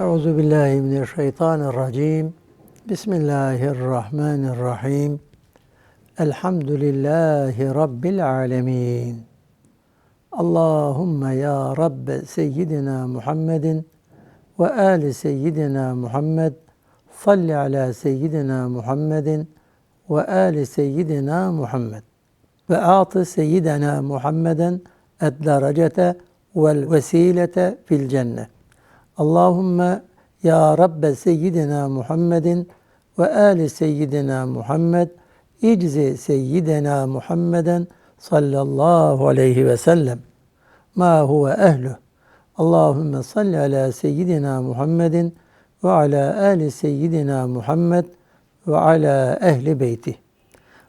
Euzu billahi mineşşeytanirracim. Bismillahirrahmanirrahim. Elhamdülillahi rabbil alamin. Allahümme ya Rabbe seyyidina Muhammedin ve ali seyyidina Muhammed salli ala seyyidina Muhammedin ve ali seyyidina Muhammed ve atı seyyidina Muhammeden ed-derecete vel vesilete fil cennet. Allahümme ya Rabbe seyyidina Muhammedin ve ali seyyidina Muhammed iczi seyyidina Muhammeden sallallahu aleyhi ve sellem ma huve ehluh. Allahümme salli ala seyyidina Muhammedin ve ala ali seyyidina Muhammed ve ala ehli beyti.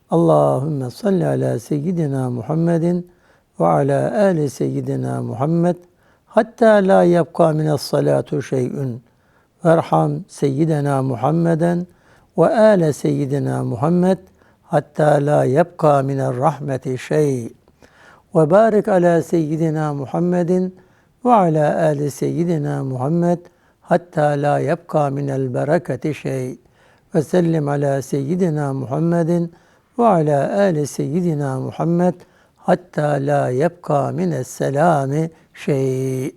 Allahümme salli ala seyyidina Muhammedin ve ala ali seyyidina Muhammed hatta la yebka minas salatu şey'ün. Verham seyyidina Muhammeden ve ale seyyidina Muhammed hatta la yebka minel rahmeti şey. Ve barik ala seyyidina Muhammedin ve ala ali seyyidina Muhammed hatta la yebka minel bereketi şey. Ve sellim ala seyyidina Muhammedin hatta la yebka mines selami şey.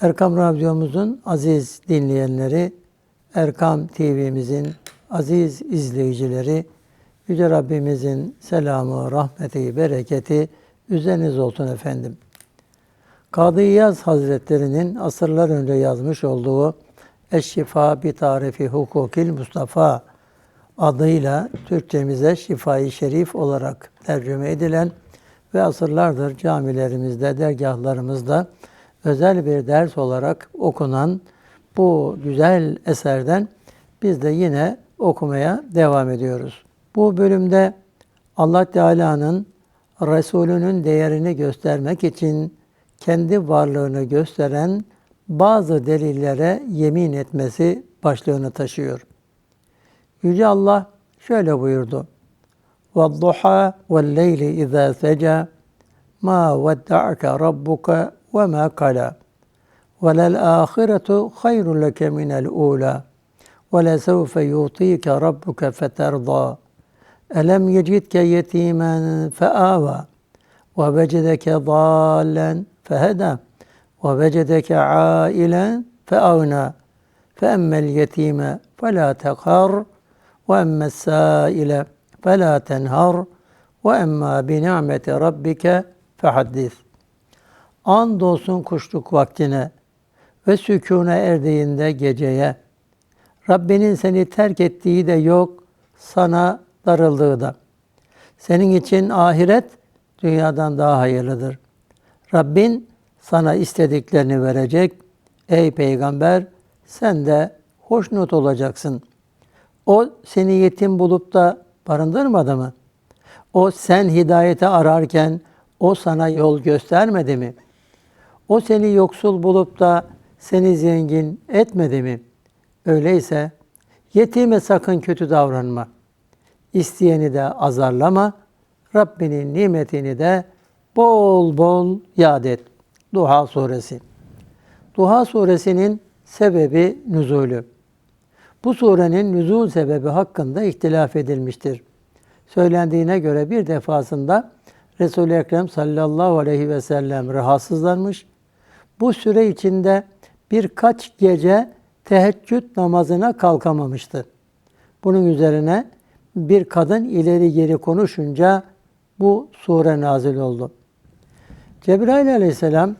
Erkam Radyomuzun aziz dinleyenleri, Erkam TV'mizin aziz izleyicileri, Yüce Rabbimizin selamı, rahmeti, bereketi üzeriniz olsun efendim. Kadı İyaz Hazretleri'nin asırlar önce yazmış olduğu Eşşifa bi tarifi hukukil Mustafa adıyla Türkçemize Şifai Şerif olarak tercüme edilen ve asırlardır camilerimizde, dergahlarımızda özel bir ders olarak okunan bu güzel eserden biz de yine okumaya devam ediyoruz. Bu bölümde Allah Teala'nın Resulünün değerini göstermek için kendi varlığını gösteren bazı delillere yemin etmesi başlığını taşıyor. Yüce Allah şöyle buyurdu. وَالضُّحَى وَاللَّيْلِ اِذَا سَجَى مَا وَدَّعَكَ رَبُّكَ وَمَا قَلَى. وَلَلْآخِرَةُ خَيْرٌ لَكَ مِنَ الْأُولَى وَلَسَوْفَ يُعْطِيكَ رَبُّكَ فَتَرْضَى. أَلَمْ يَجِدْكَ يَتِيمًا فَآوَى وَوَجَدَكَ ضَالًّا فَهَدَى وَوَجَدَكَ عَائِلًا فَأَغْنَى. فَأَمَّا الْيَتِيمَ فَلَا تَقْهَرْ وَأَمَّا السَّائِلَ فَلَا تَنْهَرْ وَأَمَّا بِنِعْمَةِ رَبِّكَ فَحَدِّثْ Andolsun kuşluk vaktine ve sükûne erdiğinde geceye. Rabbinin seni terk ettiği de yok, sana darıldığı da. Senin için ahiret dünyadan daha hayırlıdır. Rabbin sana istediklerini verecek. Ey peygamber sen de hoşnut olacaksın. O seni yetim bulup da barındırmadı mı? O sen hidayete ararken o sana yol göstermedi mi? O seni yoksul bulup da seni zengin etmedi mi? Öyleyse yetime sakın kötü davranma. İsteyeni de azarlama. Rabbinin nimetini de bol bol yad et. Duha suresi. Duha suresinin sebebi nüzulü. Bu surenin nüzul sebebi hakkında ihtilaf edilmiştir. Söylendiğine göre bir defasında Resul-i Ekrem sallallahu aleyhi ve sellem rahatsızlanmış. Bu süre içinde birkaç gece teheccüd namazına kalkamamıştı. Bunun üzerine bir kadın ileri geri konuşunca bu sure nazil oldu. Cebrail aleyhisselam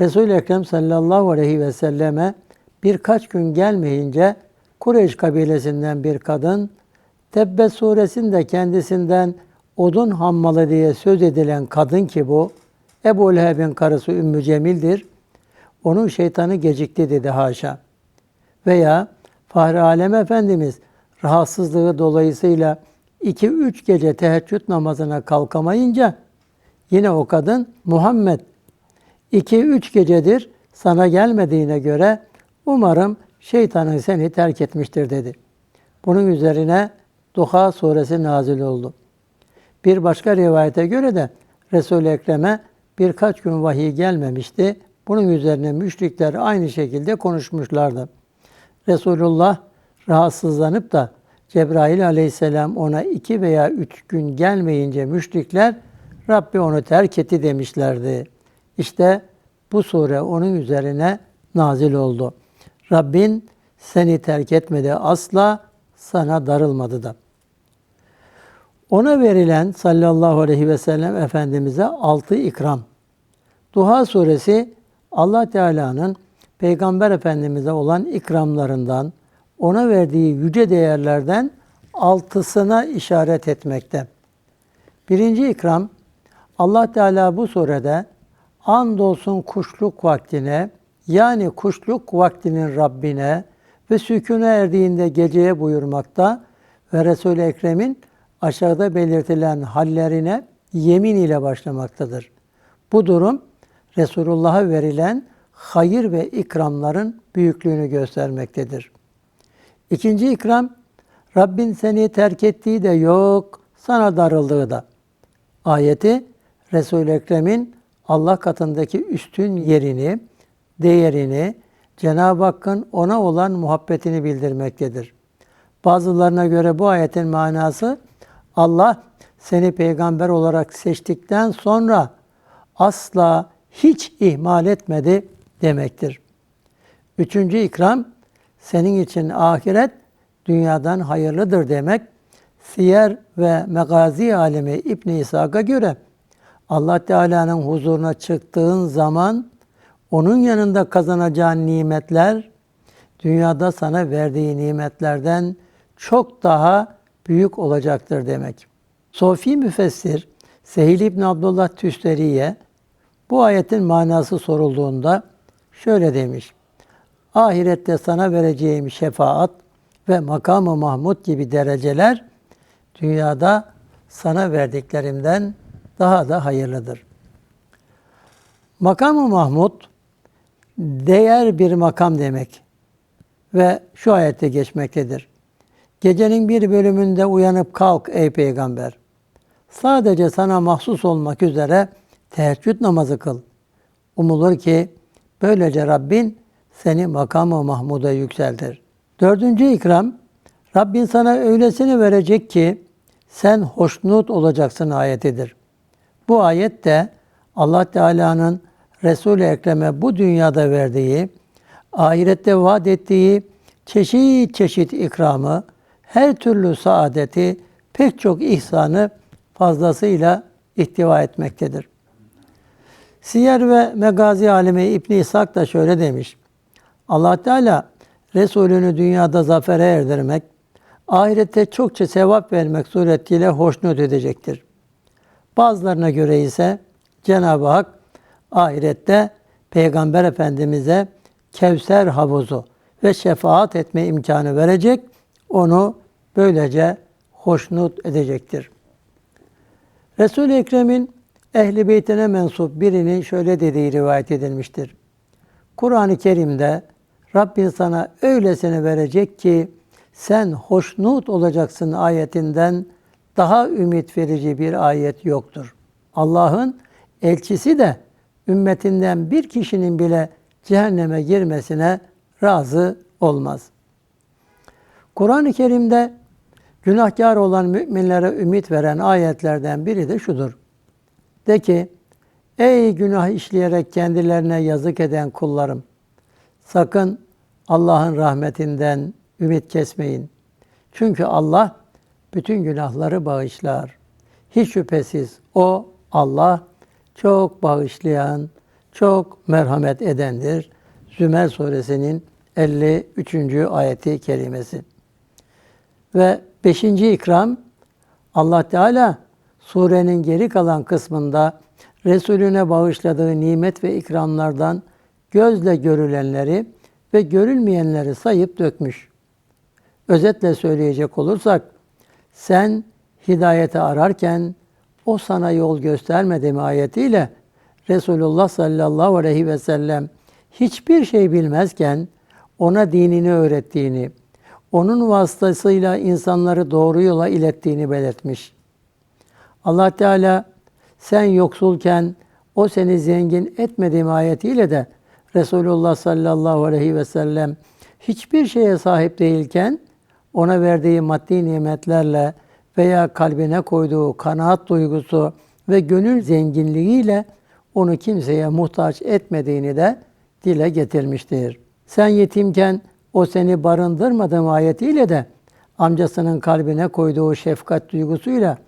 Resul-i Ekrem sallallahu aleyhi ve selleme birkaç gün gelmeyince Kureyş kabilesinden bir kadın Tebbet suresinde kendisinden odun hammalı diye söz edilen kadın ki bu Ebu Leheb'in karısı Ümmü Cemil'dir. Onun şeytanı gecikti dedi haşa. Veya Fahri Alem Efendimiz rahatsızlığı dolayısıyla iki üç gece teheccüd namazına kalkamayınca yine o kadın Muhammed iki üç gecedir sana gelmediğine göre umarım şeytanın seni terk etmiştir dedi. Bunun üzerine Duha suresi nazil oldu. Bir başka rivayete göre de Resul-i Ekrem'e birkaç gün vahiy gelmemişti. Bunun üzerine müşrikler aynı şekilde konuşmuşlardı. Resulullah rahatsızlanıp da Cebrail aleyhisselam ona iki veya üç gün gelmeyince müşrikler Rabbi onu terk etti demişlerdi. İşte bu sure onun üzerine nazil oldu. Rabbin seni terk etmedi asla, sana darılmadı da. Ona verilen sallallahu aleyhi ve sellem Efendimiz'e altı ikram. Duha suresi Allah Teala'nın Peygamber Efendimiz'e olan ikramlarından, ona verdiği yüce değerlerden altısına işaret etmekte. Birinci ikram, Allah Teala bu surede andolsun kuşluk vaktine, yani kuşluk vaktinin Rabbine ve sükûne erdiğinde geceye buyurmakta ve Resul-i Ekrem'in aşağıda belirtilen hallerine yemin ile başlamaktadır. Bu durum Resulullah'a verilen hayır ve ikramların büyüklüğünü göstermektedir. İkinci ikram, Rabbin seni terk ettiği de yok, sana darıldığı da. Ayeti Resul-i Ekrem'in Allah katındaki üstün yerini, değerini, Cenab-ı Hakk'ın ona olan muhabbetini bildirmektedir. Bazılarına göre bu ayetin manası Allah seni peygamber olarak seçtikten sonra asla hiç ihmal etmedi demektir. Üçüncü ikram senin için ahiret dünyadan hayırlıdır demek. Siyer ve Megazi alemi İbn İshak'a göre Allah Teala'nın huzuruna çıktığın zaman onun yanında kazanacağın nimetler dünyada sana verdiği nimetlerden çok daha büyük olacaktır demek. Sofi müfessir Sehil İbn Abdullah Tüsteri'ye bu ayetin manası sorulduğunda şöyle demiş. Ahirette sana vereceğim şefaat ve makamı Mahmud gibi dereceler dünyada sana verdiklerimden daha da hayırlıdır. Makamı Mahmud değer bir makam demek ve şu ayette geçmektedir. Gecenin bir bölümünde uyanıp kalk ey peygamber. Sadece sana mahsus olmak üzere teheccüd namazı kıl. Umulur ki böylece Rabbin seni makamı Mahmud'a yükseltir. Dördüncü ikram, Rabbin sana öylesini verecek ki sen hoşnut olacaksın ayetidir. Bu ayet de Allah Teala'nın Resul-i Ekrem'e bu dünyada verdiği, ahirette vaat ettiği çeşit çeşit ikramı, her türlü saadeti, pek çok ihsanı fazlasıyla ihtiva etmektedir. Siyer ve Megazi alemi İbn İshak da şöyle demiş. Allah Teala Resulünü dünyada zafere erdirmek, ahirette çokça sevap vermek suretiyle hoşnut edecektir. Bazılarına göre ise Cenab-ı Hak ahirette Peygamber Efendimiz'e Kevser havuzu ve şefaat etme imkanı verecek, onu böylece hoşnut edecektir. Resul-i Ekrem'in ehli beytine mensup birinin şöyle dediği rivayet edilmiştir. Kur'an-ı Kerim'de Rabbin sana öylesine verecek ki sen hoşnut olacaksın ayetinden daha ümit verici bir ayet yoktur. Allah'ın elçisi de ümmetinden bir kişinin bile cehenneme girmesine razı olmaz. Kur'an-ı Kerim'de günahkar olan müminlere ümit veren ayetlerden biri de şudur. De ki, ey günah işleyerek kendilerine yazık eden kullarım, sakın Allah'ın rahmetinden ümit kesmeyin. Çünkü Allah bütün günahları bağışlar. Hiç şüphesiz O Allah çok bağışlayan, çok merhamet edendir. Zümer suresinin 53. ayeti kerimesi. Ve beşinci ikram Allah Teala surenin geri kalan kısmında Resulüne bağışladığı nimet ve ikramlardan gözle görülenleri ve görülmeyenleri sayıp dökmüş. Özetle söyleyecek olursak, sen hidayeti ararken o sana yol göstermedi mi ayetiyle Resulullah sallallahu aleyhi ve sellem hiçbir şey bilmezken ona dinini öğrettiğini, onun vasıtasıyla insanları doğru yola ilettiğini belirtmiş. Allah Teala sen yoksulken o seni zengin etmediğim ayetiyle de Resulullah sallallahu aleyhi ve sellem hiçbir şeye sahip değilken ona verdiği maddi nimetlerle veya kalbine koyduğu kanaat duygusu ve gönül zenginliğiyle onu kimseye muhtaç etmediğini de dile getirmiştir. Sen yetimken o seni barındırmadım ayetiyle de amcasının kalbine koyduğu şefkat duygusuyla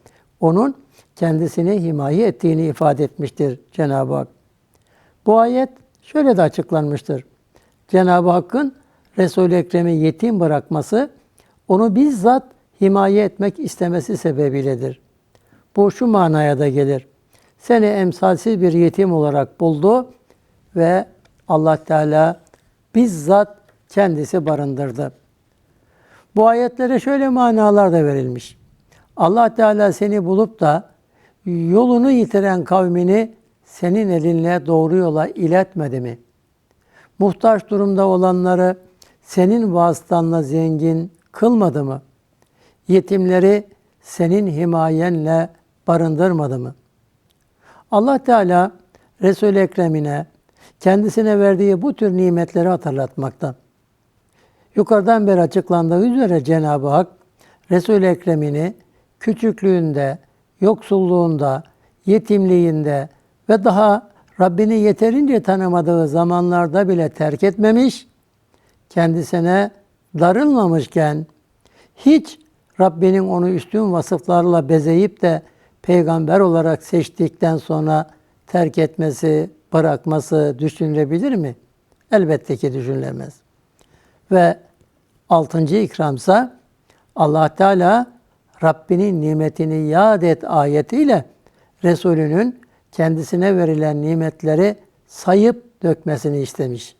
onun kendisini himaye ettiğini ifade etmiştir Cenab-ı Hak. Bu ayet şöyle de açıklanmıştır. Cenab-ı Hakk'ın Resul-i Ekrem'i yetim bırakması onu bizzat himaye etmek istemesi sebebiyledir. Bu şu manaya da gelir. Seni emsalsiz bir yetim olarak buldu ve Allah Teala bizzat kendisi barındırdı. Bu ayetlere şöyle manalar da verilmiş. Allah Teala seni bulup da yolunu yitiren kavmini senin elinle doğru yola iletmedi mi? Muhtaç durumda olanları senin vasıtanla zengin kılmadı mı? Yetimleri senin himayenle barındırmadı mı? Allah Teala Resul-i Ekrem'ine kendisine verdiği bu tür nimetleri hatırlatmakta. Yukarıdan beri açıklandığı üzere Cenab-ı Hak Resul-i Ekrem'ini küçüklüğünde, yoksulluğunda, yetimliğinde ve daha Rabbini yeterince tanımadığı zamanlarda bile terk etmemiş, kendisine darılmamışken hiç Rabbinin onu üstün vasıflarla bezeyip de peygamber olarak seçtikten sonra terk etmesi, bırakması düşünülebilir mi? Elbette ki düşünülemez. Ve altıncı ikramsa Allah Teala Rabbinin nimetini yad et ayetiyle Resulünün kendisine verilen nimetleri sayıp dökmesini istemiş.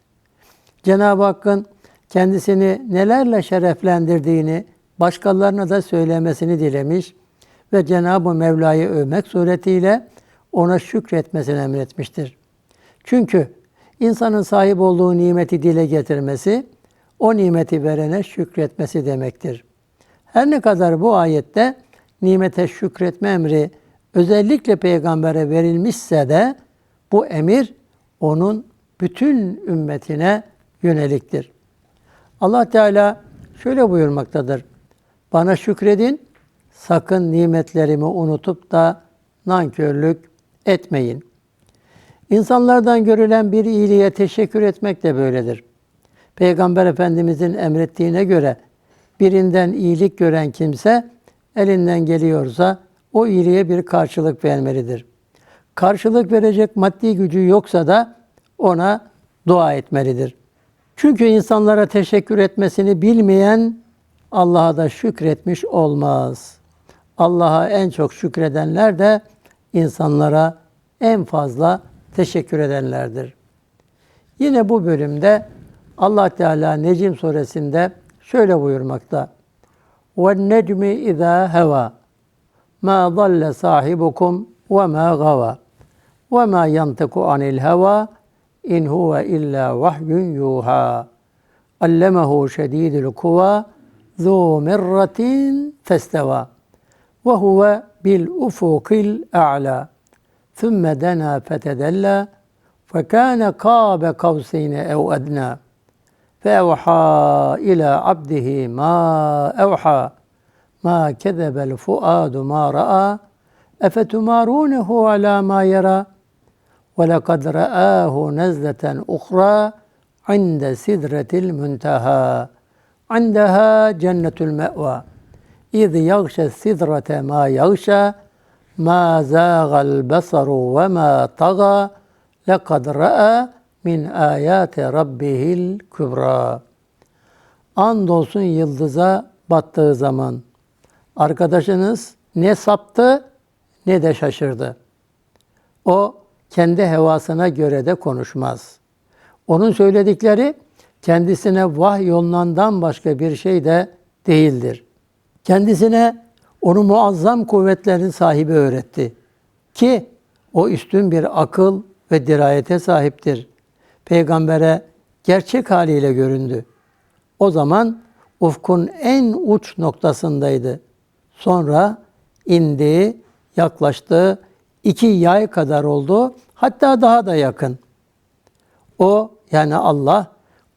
Cenab-ı Hakk'ın kendisini nelerle şereflendirdiğini başkalarına da söylemesini dilemiş ve Cenab-ı Mevla'yı övmek suretiyle ona şükretmesini emretmiştir. Çünkü insanın sahip olduğu nimeti dile getirmesi, o nimeti verene şükretmesi demektir. Her ne kadar bu ayette nimete şükretme emri özellikle peygambere verilmişse de bu emir onun bütün ümmetine yöneliktir. Allah Teala şöyle buyurmaktadır. Bana şükredin, sakın nimetlerimi unutup da nankörlük etmeyin. İnsanlardan görülen bir iyiliğe teşekkür etmek de böyledir. Peygamber Efendimizin emrettiğine göre birinden iyilik gören kimse elinden geliyorsa o iyiliğe bir karşılık vermelidir. Karşılık verecek maddi gücü yoksa da ona dua etmelidir. Çünkü insanlara teşekkür etmesini bilmeyen Allah'a da şükretmiş olmaz. Allah'a en çok şükredenler de insanlara en fazla teşekkür edenlerdir. Yine bu bölümde Allah Teala Necim suresinde şöyle buyurmakta. وَالنَّجْمِ اِذَا هَوَى مَا ضَلَّ صَاحِبُكُمْ وَمَا غَوَى وَمَا يَنْتَقُ عَنِ الْهَوَى اِنْ هُوَ اِلَّا وَحْيٌ يُوحَى عَلَّمَهُ شَدِيدُ الْقُوَى ذُو مِرَّةٍ فَاسْتَوَى وَهُوَ بِالْأُفُقِ الْأَعْلَى. ثُمَّ دَنَا فَتَدَلَّى فَكَانَ قَابَ قَوْسَيْنِ اَوْ أَدْنَى. فَاَوْحَى إِلَى عَبْدِهِ مَا أَوْحَى. مَا كَذَبَ الْفُؤَادُ مَا رَأَى أَفَتُمَارُونَهُ عَلَى مَا يَرَى؟ وَلَقَدْ رَآهُ نَزْلَةً أُخْرَى عِنْدَ سِدْرَةِ الْمُنْتَهَى. عِنْدَهَا جَنَّةُ الْمَأْوَى إِذْ يَغْشَى السِّدْرَةَ مَا يَغْشَى مَا زَاغَ الْبَصَرُ وَمَا طَغَى لَقَدْ رَأَى min ayati rabbihil kübra. Andolsun yıldıza battığı zaman arkadaşınız ne saptı ne de şaşırdı. O kendi hevasına göre de konuşmaz. Onun söyledikleri kendisine vahy yolundan başka bir şey de değildir. Kendisine onu muazzam kuvvetlerin sahibi öğretti. Ki o üstün bir akıl ve dirayete sahiptir peygambere gerçek haliyle göründü. O zaman ufkun en uç noktasındaydı. Sonra indi, yaklaştı, iki yay kadar oldu, hatta daha da yakın. O yani Allah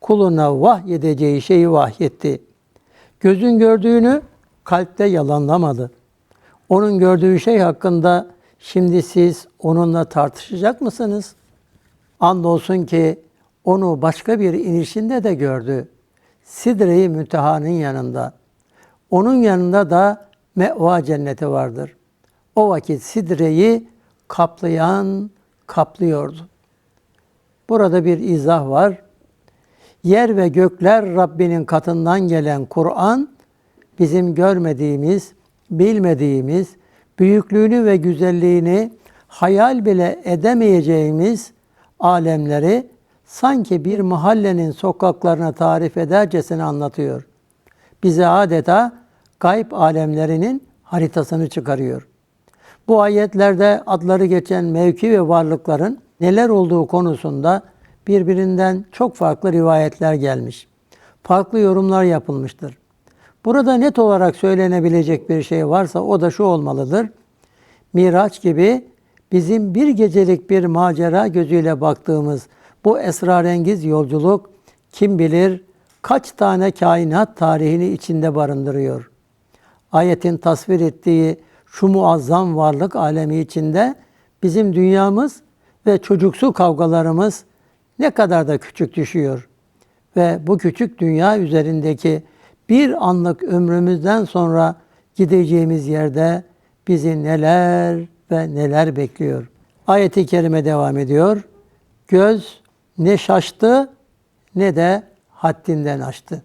kuluna vahyedeceği şeyi vahyetti. Gözün gördüğünü kalpte yalanlamadı. Onun gördüğü şey hakkında şimdi siz onunla tartışacak mısınız? Andolsun ki onu başka bir inişinde de gördü. Sidre-i Münteha'nın yanında. Onun yanında da meva cenneti vardır. O vakit Sidre'yi kaplayan kaplıyordu. Burada bir izah var. Yer ve gökler Rabbinin katından gelen Kur'an bizim görmediğimiz, bilmediğimiz, büyüklüğünü ve güzelliğini hayal bile edemeyeceğimiz alemleri sanki bir mahallenin sokaklarına tarif edercesine anlatıyor. Bize adeta gayb alemlerinin haritasını çıkarıyor. Bu ayetlerde adları geçen mevki ve varlıkların neler olduğu konusunda birbirinden çok farklı rivayetler gelmiş. Farklı yorumlar yapılmıştır. Burada net olarak söylenebilecek bir şey varsa o da şu olmalıdır. Miraç gibi bizim bir gecelik bir macera gözüyle baktığımız bu esrarengiz yolculuk kim bilir kaç tane kainat tarihini içinde barındırıyor. Ayetin tasvir ettiği şu muazzam varlık alemi içinde bizim dünyamız ve çocuksu kavgalarımız ne kadar da küçük düşüyor. Ve bu küçük dünya üzerindeki bir anlık ömrümüzden sonra gideceğimiz yerde bizi neler ve neler bekliyor. Ayeti kerime devam ediyor. Göz ne şaştı ne de haddinden aştı.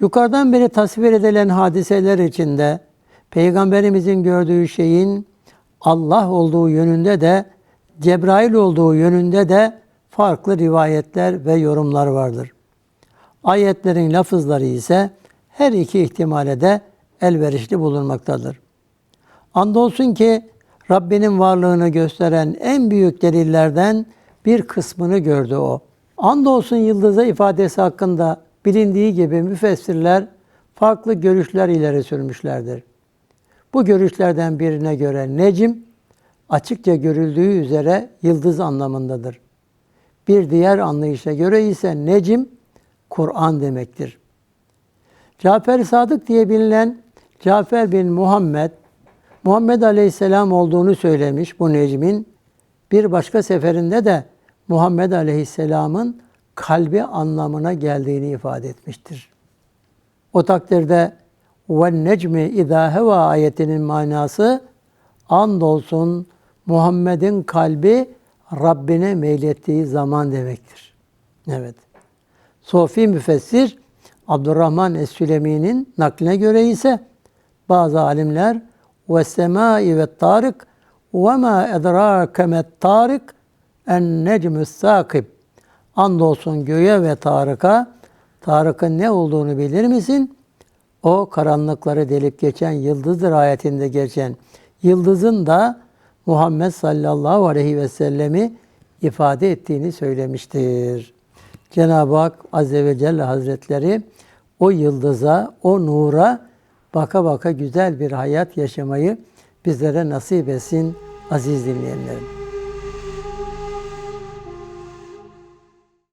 Yukarıdan beri tasvir edilen hadiseler içinde Peygamberimizin gördüğü şeyin Allah olduğu yönünde de Cebrail olduğu yönünde de farklı rivayetler ve yorumlar vardır. Ayetlerin lafızları ise her iki ihtimale de elverişli bulunmaktadır. Andolsun ki Rabbinin varlığını gösteren en büyük delillerden bir kısmını gördü o. Andolsun yıldıza ifadesi hakkında bilindiği gibi müfessirler farklı görüşler ileri sürmüşlerdir. Bu görüşlerden birine göre necim, açıkça görüldüğü üzere yıldız anlamındadır. Bir diğer anlayışa göre ise necim, Kur'an demektir. Cafer Sadık diye bilinen Cafer bin Muhammed, Muhammed Aleyhisselam olduğunu söylemiş bu necmin. Bir başka seferinde de Muhammed Aleyhisselam'ın kalbi anlamına geldiğini ifade etmiştir. O takdirde ve necmi izâ heva ayetinin manası andolsun Muhammed'in kalbi Rabbine meylettiği zaman demektir. Evet. Sofi müfessir Abdurrahman Es-Sülemi'nin nakline göre ise bazı alimler ve semai ve tarik ve ma edrake met tarik en necmü sakib andolsun göğe ve Tarık'a Tarık'ın ne olduğunu bilir misin? O karanlıkları delip geçen yıldızdır ayetinde geçen yıldızın da Muhammed sallallahu aleyhi ve sellemi ifade ettiğini söylemiştir. Cenab-ı Hak Azze ve Celle Hazretleri o yıldıza, o nura baka baka güzel bir hayat yaşamayı bizlere nasip etsin aziz dinleyenlerim.